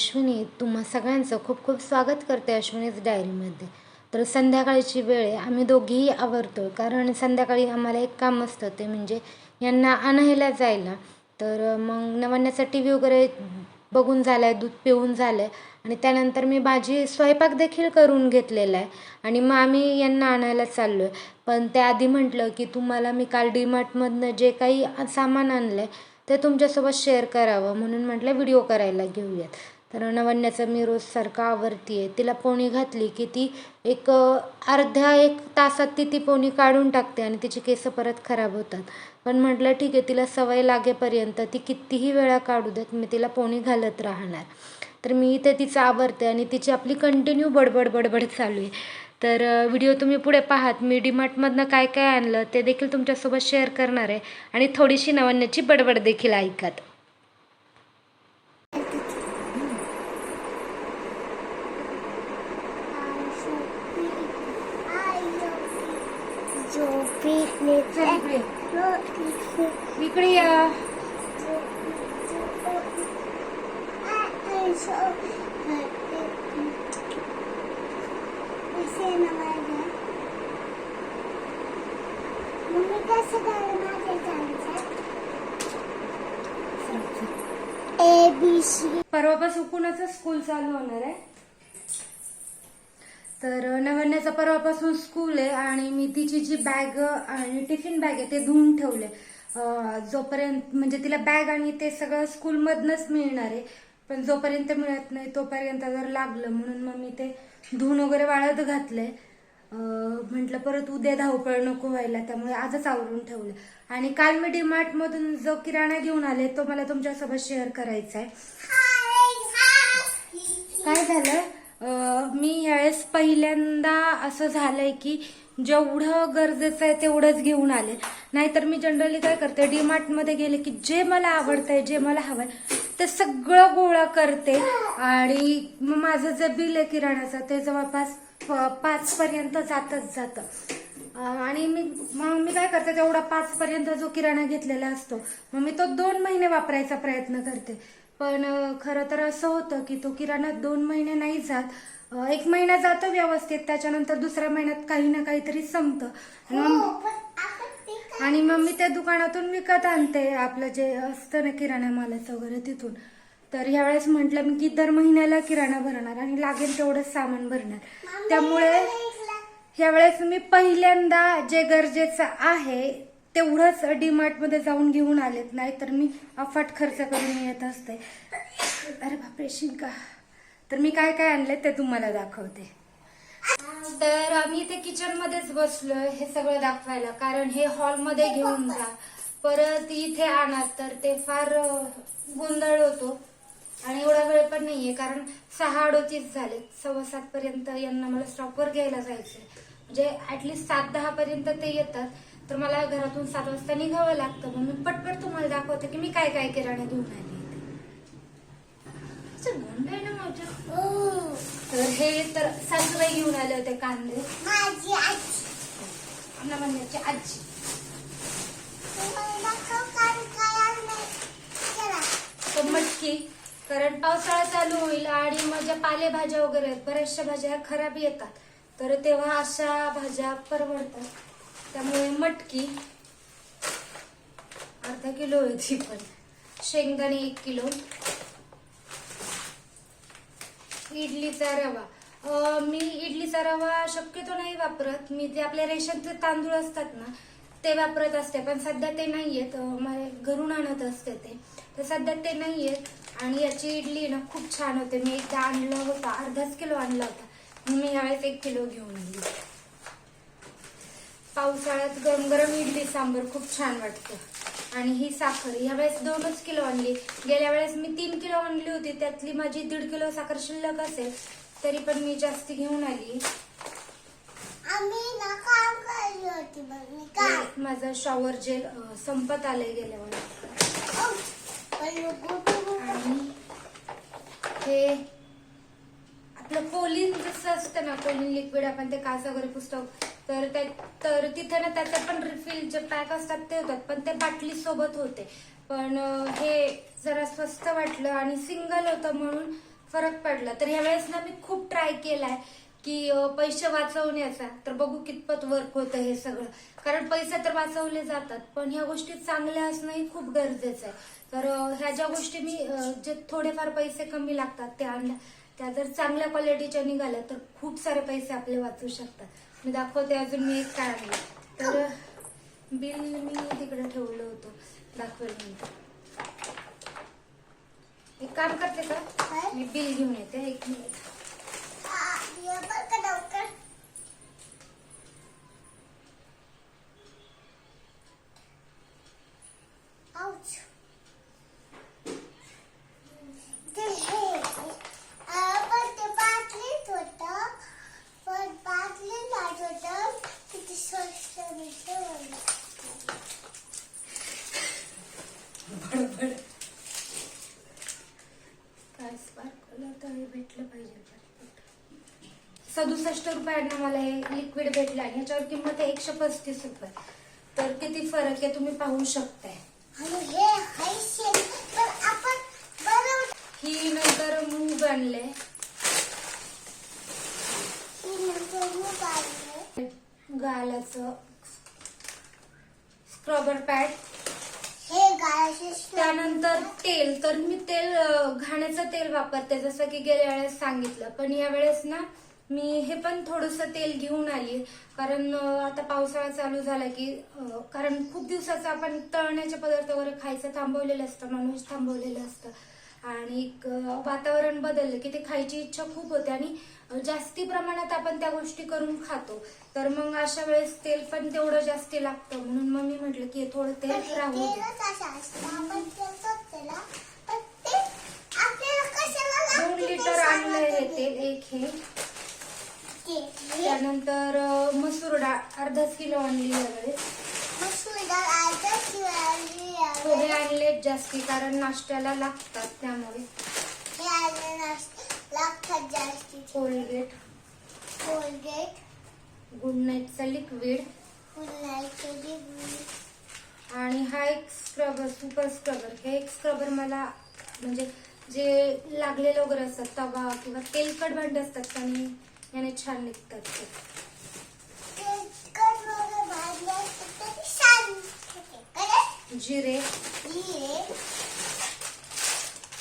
अश्विनी तुम्हा सगळ्यांचं खूप खूप स्वागत करते अश्विनीज डायरीमध्ये तर संध्याकाळची वेळ आहे आम्ही दोघीही आवरतो कारण संध्याकाळी आम्हाला एक काम असतं ते म्हणजे यांना आणायला जायला. तर मग नवण्याचा टी व्ही वगैरे बघून झालं आहे दूध पिऊन झालं आहे आणि त्यानंतर मी भाजी स्वयंपाक देखील करून घेतलेला आहे. आणि मग आम्ही यांना आणायला चाललो आहे पण त्याआधी म्हटलं की तुम्हाला मी काल डीमार्टमधनं जे काही सामान आणलं आहे ते तुमच्यासोबत शेअर करावं. म्हणून म्हटलं व्हिडिओ करायला घेऊयात. तर नवन्याचं मी रोज आवरती आहे तिला पोणी घातली की ती एक अर्ध्या एक तासात ती ती पोणी काढून टाकते आणि तिची केस परत खराब होतात. पण म्हटलं ठीक आहे तिला सवय लागेपर्यंत ती कितीही वेळा काढू देत मी तिला पोणी घालत राहणार. तर मी इथे तिचं आवरते आणि तिची आपली कंटिन्यू बडबड बडबड चालू आहे. तर व्हिडिओ तुम्ही पुढे पाहात. मी डीमार्टमधनं काय काय आणलं ते देखील तुमच्यासोबत शेअर करणार आहे. आणि थोडीशी नवन्याची बडबड देखील ऐकत. इकडे या. ए बी सी परवापासून कुणाचं स्कूल चालू होणार आहे? तर नवन्याचा परवापासून स्कूल आहे आणि मी तिची जी बॅग आणि टिफिन बॅग आहे ते धुवून ठेवले. जोपर्यंत म्हणजे तिला बॅग आणि ते सगळं स्कूलमधनंच मिळणार आहे. पण जोपर्यंत मिळत नाही तोपर्यंत जर लागलं म्हणून मग मी ते धुवून वगैरे वाळत घातले म्हटलं परत उद्या धावपळ नको व्हायला त्यामुळे आजच आवरून ठेवलं. आणि काल मी डीमार्ट मधून जो किराणा घेऊन आले तो मला तुमच्यासोबत शेअर करायचा आहे काय झालं? मी यावेळेस पहिल्यांदा असं झालंय की जेवढं गरजेचं आहे तेवढंच घेऊन आले. नाहीतर मी जनरली काय करते डीमार्टमध्ये गेले की जे मला आवडतंय जे मला हवंय ते सगळं गोळा करते. आणि मग माझं जे बिल आहे किराण्याचं ते जवळपास पाच पर्यंत जातच जातं. आणि मी मग मी काय करते तेवढा पाच पर्यंत जो किराणा घेतलेला असतो मग मी तो दोन महिने वापरायचा प्रयत्न करते. पण खरं तर असं होतं की तो किराणा दोन महिने नाही जात. एक महिना जातो व्यवस्थित त्याच्यानंतर दुसऱ्या महिन्यात काही ना काहीतरी संपतं. आणि मग आणि मग मी त्या दुकानातून विकत आणते आपलं जे असतं ना किराणा मालाचं वगैरे तिथून. तर ह्यावेळेस म्हटलं मी की दर महिन्याला किराणा भरणार आणि लागेल तेवढंच सामान भरणार. त्यामुळे ह्यावेळेस मी पहिल्यांदा जे गरजेचं आहे तेवढंच डीमार्टमध्ये जाऊन घेऊन आलेत. नाही तर मी अफाट खर्च करून येत असते. अरे बापरे शिंका. तर मी काय काय आणले ते तुम्हाला दाखवते. तर आम्ही इथे किचन मध्येच बसलोय हे सगळं दाखवायला. कारण हे हॉलमध्ये घेऊन जा. परत इथे आणा. तर ते फार गोंधळ होतो. आणि एवढा वेळ पण नाहीये. कारण सहा अडोतीस झाले सव्वा सात पर्यंत यांना मला स्टॉपवर घ्यायला जायचंय. म्हणजे ऍटलिस्ट सात दहा पर्यंत ते येतात. तर मला घरातून सात वाजता निघावं लागतं. मग मी पटपट तुम्हाला दाखवते की मी काय काय किराणा घेऊन आले आहे ना माझ्या तर हे तर सासूबाई घेऊन आले होते कांदे. माझी आजी. म्हणण्याची आजी. तर मटकी. कारण पावसाळा चालू होईल आणि माझ्या पालेभाज्या वगैरे आहेत, बऱ्याचशा भाज्या खराब येतात. तर तेव्हा अशा भाज्या परवडतात. त्यामुळे मटकी अर्धा किलो होती पण. शेंगदाणे एक किलो. इडलीचा रवा. मी इडलीचा रवा शक्यतो नाही वापरत. मी जे आपले रेशनचे तांदूळ असतात ना ते वापरत असते पण सध्या ते नाहीयेत. आहेत घरून आणत असते ते. तर सध्या ते नाहीयेत. आणि याची इडली ना खूप छान होते. मी एकदा आणलं होता अर्धाच किलो आणला होता. मी यावेळेस एक किलो घेऊन आली. पावसाळ्यात गरम गरम इडली सांबर खूप छान वाटतं. आणि ही साखर यावेळेस दोनच किलो आणली. गेल्या वेळेस मी तीन किलो आणली होती त्यातली माझी दीड किलो साखर शिल्लक असेल तरी पण मी जास्ती घेऊन आली. माझं शॉवर जेल संपत आलंय गेल्या वेळेस आणि हे आपलं कोलिन जसं असतं ना कोलिन लिक्विड आपण ते काच वगैरे पुसतो तर त्या तर तिथे ना त्याचे पण रिफिल जे पॅक असतात ते होतात पण ते बाटली सोबत होते. पण हे जरा स्वस्त वाटलं आणि सिंगल होतं म्हणून फरक पडला. तर ह्यावेळेस ना मी खूप ट्राय केलाय की पैसे वाचवण्याचा. तर बघू कितपत वर्क होतं हे सगळं. कारण पैसे तर वाचवले जातात पण ह्या गोष्टी चांगल्या असणंही खूप गरजेचं आहे. तर ह्या ज्या गोष्टी मी जे थोडेफार पैसे कमी लागतात त्या आणल्या त्या जर चांगल्या क्वालिटीच्या निघाल्या तर खूप सारे पैसे आपले वाचू शकतात. मी दाखवते अजून मी एक काय आणलं तर बिल मी तिकडे ठेवलं होतं. दाखवेल नंतर एक काम करते का? काय? मी बिल घेऊन येते. एक मिनिट आ, ये बघ का लवकर. Ouch. ते हे, आ, पण ते बाटलीत होतं. पण बाटलीत लाट होतं. किती स्वस्त दिसतं. बडबड काय तर भेटलं पाहिजे. सदुसष्ट रुपयांना मला हे लिक्विड भेटलं आणि ह्याच्यावर किंमत आहे एकशे पस्तीस रुपये तर किती फरक आहे तुम्ही पाहू शकताय हे. ही नंतर मूग आणले ही. गालाचं स्क्रबर पॅड त्यानंतर तेल तर मी तेल घाण्याचं तेल वापरते जसं की गेल्या वेळेस सांगितलं. पण या वेळेस ना मी हे पण थोडस तेल घेऊन आली. कारण आता पावसाळा चालू झाला की कारण खूप दिवसाचं आपण तळण्याचे पदार्थ वगैरे खायचं थांबवलेलं असतं नॉनव्हेज थांबवलेलं असतं. आणि वातावरण बदललं की ते खायची इच्छा खूप होते आणि जास्ती प्रमाणात आपण त्या गोष्टी करून खातो. तर मग अशा वेळेस तेल पण तेवढं जास्ती लागतं. म्हणून मग मी म्हटलं की थोडं तेल राहू दोन लिटर आणलंय हे तेल एक हे. त्यानंतर मसूर डाळ अर्धाच किलो आणली यावेळेस मसूर डाळ अर्धा किलो आणली. पोहे आणलेत जास्ती कारण नाश्त्याला लागतात त्यामुळे. हे आणलं नाश्ता. लागतात जास्ती. कोलगेट. कोलगेट. गुड नाईटचं लिक्विड पुन्हा बीट आणि हा एक स्क्रबर सुपर स्क्रबर हे एक स्क्रबर मला म्हणजे जे लागलेलं वगैरे असतात तवा किंवा तेलकट भांडे असतात आणि याने छान निघतात ते तेलकट वगैरे भाजलं असतं तरी छान होते. काय? जिरे जिरे,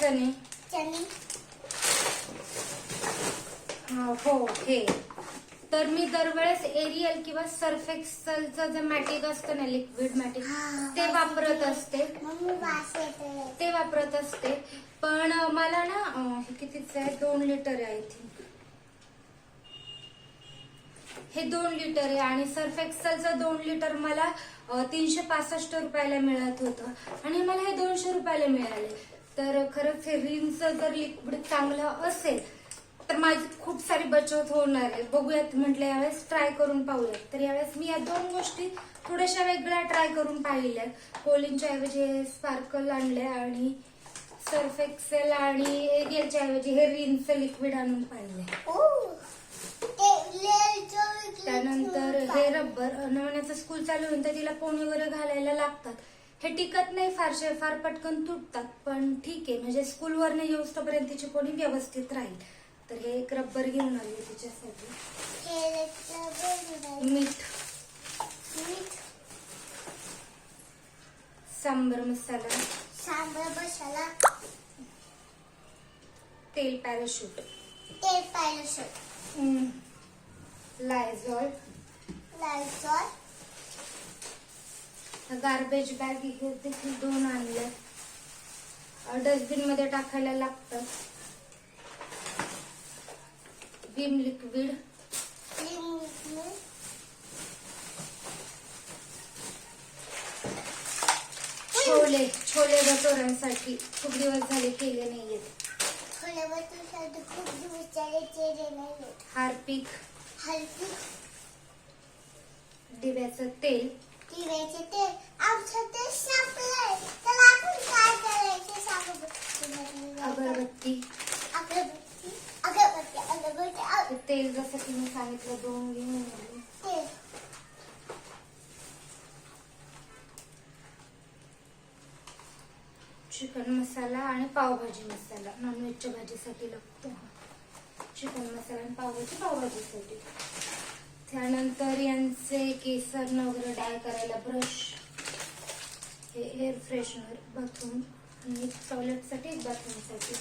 चणे चणे हा, हो तर मी दरवेळेस एरियल किंवा सर्फ एक्सलचं जे मॅटिक असतं ना लिक्विड मॅटिक ते वापरत असते. ते वापरत असते. पण मला ना हे कितीच आहे? दोन लिटर आहे आय थिंक हे दोन लिटर आहे आणि सर्फ एक्सलचं दोन लिटर मला तीनशे पासष्ट रुपयाला मिळत होतं. आणि मला हे दोनशे रुपयाला मिळाले. तर खरंच हे रिनचं जर लिक्विड चांगलं असेल तर माझी खूप सारी बचत होणार आहे. बघूयात म्हटलं यावेळेस ट्राय करून पाहूयात. तर यावेळेस मी या दोन गोष्टी थोड्याशा वेगळ्या ट्राय करून पाहिल्या. कोलिनच्या ऐवजी स्पार्कल आणले आणि सर्फ एक्सेल आणि एरियलच्या ऐवजी हे रिनचं लिक्विड आणून पाहिले ओ, ते लेलचं विकलं त्यानंतर रबर नवण्याचं स्कूल चालू होऊन तर तिला पोणी वगैरे घालायला लागतात. हे टिकत नाही फारसे फार पटकन तुटतात. पण ठीक आहे म्हणजे स्कूलवर नाही येऊस्तोपर्यंत तिची पोणी व्यवस्थित राहील. तर हे एक रबर घेऊन आली तिच्यासाठी. मीठ. मीठ, सांबर मसाला. सांबार मसाला. तेल पॅराशूट. तेल पाहिलं लायझॉल गार्बेज बॅग देखील दोन आणल्या डस्टबिनमध्ये टाकायला लागतात विम लिक्विड छोले छोले भटोरांसाठी खूप दिवस झाले केले नाहीयेत. छोले खूप दिवस झाले केले नाही हार्पिक. हलकी दिव्याचं तेल. दिव्याचे तेल. आमचं ते संपलंय. तर आपण काय करायचं सांगू. अगरबत्ती. अगरबत्ती? अगरबत्ती अगरबत्ती. अग- तेल जसं की मी सांगितलं दोन घेऊन आले. तेल. चिकन मसाला आणि पावभाजी मसाला. नॉनव्हेजच्या भाजीसाठी लागतो चिकन मसाला आणि पावभाजी पावभाजीसाठी. त्यानंतर यांचे केसर वगैरे डाय करायला ब्रश हे एअर फ्रेशनर बाथरूम आणि टॉयलेटसाठी एक बाथरूमसाठी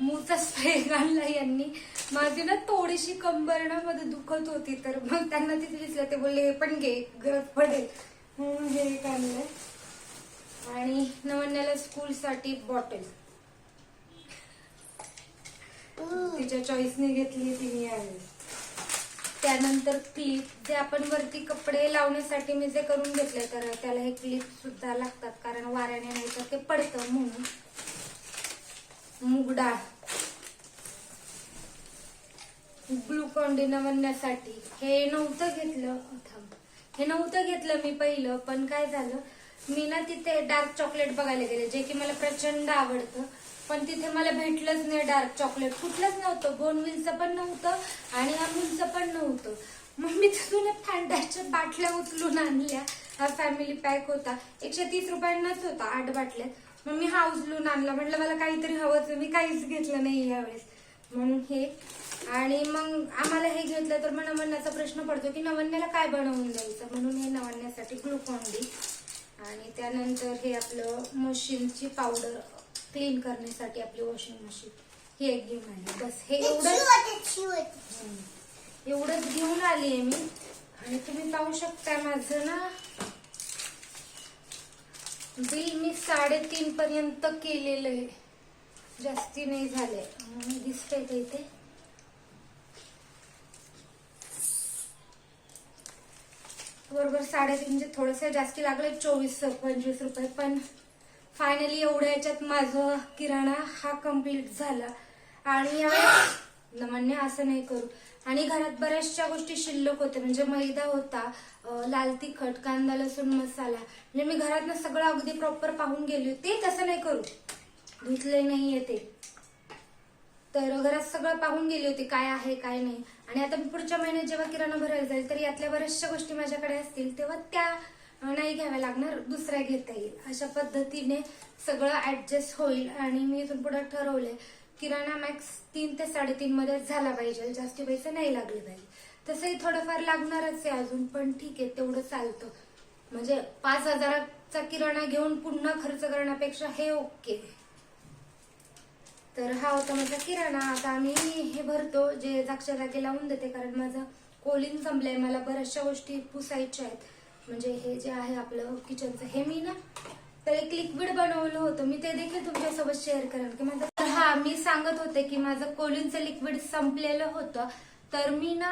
मूचा स्प्रे आणला यांनी. माझी ना थोडीशी कंबर ना मध्ये दुखत होती तर मग त्यांना तिथे दिसलं ते बोलले हे पण घे गरज पडेल. म्हणून हे एक आणलंय. आणि नवन्याला स्कूल साठी बॉटल तिच्या चॉईसने घेतली तिने यावेळी त्यानंतर क्लिप जे आपण वरती कपडे लावण्यासाठी मी जे करून घेतले तर त्याला हे क्लिप सुद्धा लागतात. कारण वाऱ्याने नाही तर ते पडतं म्हणून. मूग डाळ. ग्लुकॉन डी नवण्यासाठी हे नव्हतं घेतलं. थांब. हे नव्हतं घेतलं मी पहिलं पण काय झालं? मी ना तिथे डार्क चॉकलेट बघायला गेले जे की मला प्रचंड आवडतं. पण तिथे मला भेटलंच नाही डार्क चॉकलेट. कुठलंच नव्हतं. बोनविलचं पण नव्हतं आणि अमूलचं पण नव्हतं. मग मी तिथून फॅन्टाच्या बाटल्या उचलून आणल्या. हा फॅमिली पॅक होता. एकशे तीस रुपयांनाच होता आठ बाटल्यात मग मी हा उचलून आणला. म्हटलं मला काहीतरी हवंच मी काहीच घेतलं नाही यावेळेस. म्हणून हे. आणि मग आम्हाला हे घेतलं तर मग नवन्याचा प्रश्न पडतो की नवन्याला काय बनवून द्यायचं? म्हणून हे नवन्यासाठी ग्लुकॉन डी आणि त्यानंतर हे आपलं मशीनची पावडर क्लीन करण्यासाठी आपली वॉशिंग मशीन. ही एक घेऊन आली. बस हे एवढं. एवढंच घेऊन आली आहे मी. आणि तुम्ही पाहू शकता माझं ना बिल मी साडेतीन पर्यंत केलेलं आहे. जास्ती नाही झालंय. अं, दिसतंय का इथे? बरोबर साडेतीनचे थोडंसं जास्ती लागले चोवीस पंचवीस रुपये. पण फायनली एवढ्या याच्यात माझं किराणा हा कंप्लीट झाला. आणि नमान्य असं नाही करू. आणि घरात बऱ्याचशा गोष्टी शिल्लक होत्या. म्हणजे मैदा होता लाल तिखट कांदा लसूण मसाला. म्हणजे मी घरातनं सगळं अगदी प्रॉपर पाहून गेली होती. तसं नाही करू. धुतले नाहीये ते. तर घरात सगळं पाहून गेली होती काय आहे काय नाही. आणि आता मी पुढच्या महिन्यात जेव्हा किराणा भरायला जाईल तर यातल्या बऱ्याचशा गोष्टी माझ्याकडे असतील तेव्हा त्या नाही घ्याव्या लागणार दुसऱ्या घेता येईल. अशा पद्धतीने सगळं ऍडजस्ट होईल आणि मी इथून पुढे ठरवलंय किराणा मॅक्स तीन ते साडेतीन मध्ये झाला पाहिजे. जास्ती पैसे नाही लागले पाहिजे. तसंही थोडंफार लागणारच आहे अजून पण ठीक आहे तेवढं चालतं. म्हणजे पाच हजाराचा किराणा घेऊन पुन्हा खर्च करण्यापेक्षा हे ओके. तर हा होता माझा किराणा. आता आम्ही हे भरतो जे जागच्या जागी लावून देते कारण माझं कोलिन संपलंय मला बऱ्याचशा गोष्टी पुसायच्या आहेत. म्हणजे हे जे आहे आपलं किचनचं हे मी ना तर एक लिक्विड बनवलं होतं. मी ते देखील तुमच्यासोबत शेअर करेन. की माझं तर हा मी सांगत होते की माझं कोलिनचं लिक्विड संपलेलं होतं. तर मी ना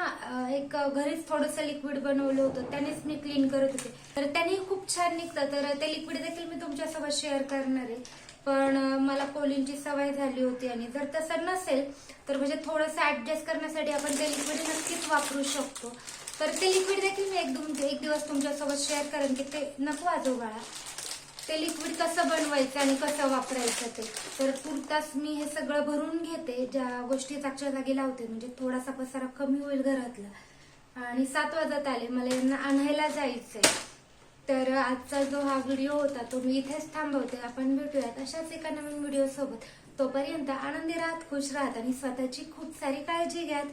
एक घरीच थोडंसं लिक्विड बनवलं होतं. त्यानेच मी क्लीन करत होते. तर त्याने खूप छान निघतं. तर ते लिक्विड देखील मी तुमच्यासोबत शेअर करणार आहे. पण मला कोलिनची सवय झाली होती आणि जर तसं नसेल तर म्हणजे थोडंसं ऍडजस्ट करण्यासाठी आपण ते लिक्विड नक्कीच वापरू शकतो. तर ते लिक्विड देखील मी एक दोन एक दिवस तुमच्यासोबत शेअर करेन की ते नको वाजव ते लिक्विड कसं बनवायचं आणि कसं वापरायचं ते. तर तुर्तास मी हे सगळं भरून घेते. ज्या गोष्टी जागच्या जागी लावते म्हणजे थोडासा पसारा कमी होईल घरातला. आणि सात वाजत आले मला यांना आणायला जायचंय. तर आजचा जो हा व्हिडिओ होता तो मी इथेच थांबवते. आपण भेटूयात अशाच एका नवीन व्हिडिओ सोबत. तोपर्यंत आनंदी राहत खुश राहत आणि स्वतःची खूप सारी काळजी घ्यात.